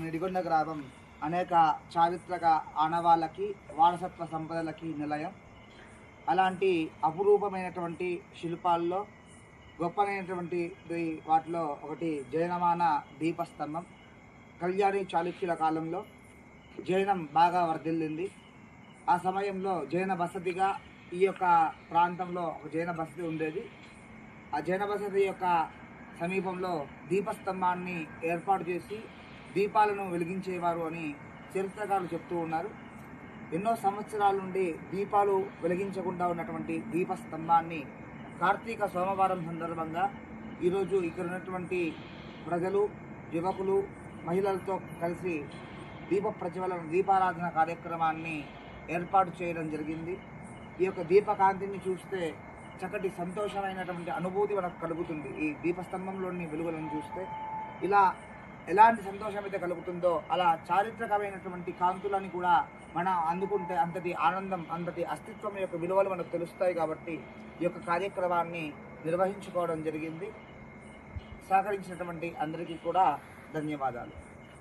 నిడిగొండ గ్రామం అనేక చారిత్రక ఆనవాళ్ళకి వారసత్వ సంపదలకి నిలయం. అలాంటి అపురూపమైనటువంటి శిల్పాల్లో గొప్పనైనటువంటి వాటిలో ఒకటి జైనమాన దీపస్తంభం. కళ్యాణి చాళుక్యుల కాలంలో జైనం బాగా వర్ధిల్లింది. ఆ సమయంలో జైన బసతిగా ఈ యొక్క ప్రాంతంలో ఒక జైన బసతి ఉండేది. ఆ జైన బసతి యొక్క సమీపంలో దీపస్తంభాన్ని ఏర్పాటు చేసి దీపాలను వెలిగించేవారు అని చరిత్రకారులు చెప్తూ ఉన్నారు. ఎన్నో సంవత్సరాల నుండి దీపాలు వెలిగించకుండా ఉన్నటువంటి దీపస్తంభాన్ని కార్తీక సోమవారం సందర్భంగా ఈరోజు ఇక్కడ ఉన్నటువంటి ప్రజలు యువకులు మహిళలతో కలిసి దీప ప్రజ్వలన దీపారాధన కార్యక్రమాన్ని ఏర్పాటు చేయడం జరిగింది. ఈ యొక్క దీపకాంతిని చూస్తే చక్కటి సంతోషమైనటువంటి అనుభూతి మనకు కలుగుతుంది ఈ దీపస్తంభంలోని వెలుగులను చూస్తే. ఇలా ఎలాంటి సంతోషం అయితే కలుగుతుందో అలా చారిత్రకమైనటువంటి కాంతులని కూడా మనం అందుకుంటే అంతటి ఆనందం అంతటి అస్తిత్వం యొక్క విలువలు మనకు తెలుస్తాయి కాబట్టి ఈ యొక్క కార్యక్రమాన్ని నిర్వహించుకోవడం జరిగింది. సహకరించినటువంటి అందరికీ కూడా ధన్యవాదాలు.